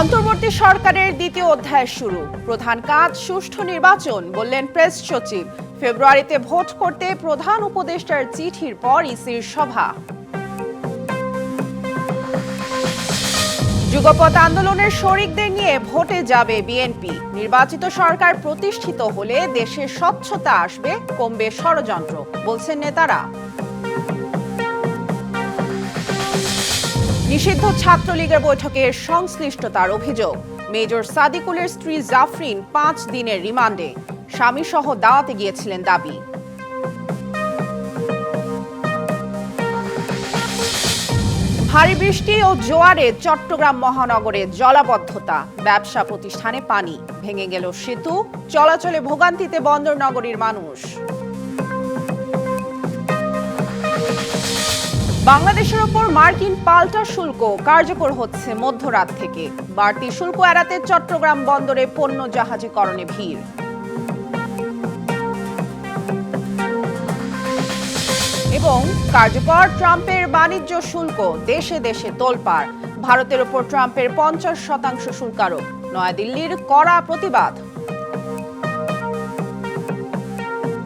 অন্তর্বর্তী সরকারের দ্বিতীয় অধ্যায় শুরু। প্রধান কাজ, সুষ্ঠু নির্বাচন, বললেন প্রেস সচিব। ফেব্রুয়ারিতে ভোট করতে প্রধান উপদেষ্টার চিঠির পর ইসির সভা। যুগপথ আন্দোলনের শরিকদের নিয়ে ভোটে যাবে বিএনপি। নির্বাচিত সরকার প্রতিষ্ঠিত হলে দেশে স্বচ্ছতা আসবে, কমবে ষড়যন্ত্র, বলছেন নেতারা। নিষিদ্ধ ছাত্রলীগের বৈঠকে সংশ্লিষ্টতার অভিযোগ। মেজর সাদিকুলের স্ত্রী জাফরিন পাঁচ দিনের রিমান্ডে। স্বামী সহ দাওয়াতে গিয়েছিলেন দাবি। ভারী বৃষ্টি ও জোয়ারে চট্টগ্রাম মহানগরে জলাবদ্ধতা। ব্যবসা প্রতিষ্ঠানে পানি। ভেঙে গেল সেতু। চলাচলে ভোগান্তিতে বন্দর নগরীর মানুষ। বাংলাদেশের ওপর মার্কিন পাল্টা শুল্ক কার্যকর হচ্ছে মধ্যরাত থেকে। বাড়তি শুল্ক এড়াতে চট্টগ্রাম বন্দরে পণ্য জাহাজীকরণে ভিড়। এবং কার্যকর ট্রাম্পের বাণিজ্য শুল্ক দেশে দেশে তোলপাড়। ভারতের ওপর ট্রাম্পের পঞ্চাশ শতাংশ শুল্ক আরোপ নয়াদিল্লির কড়া প্রতিবাদ।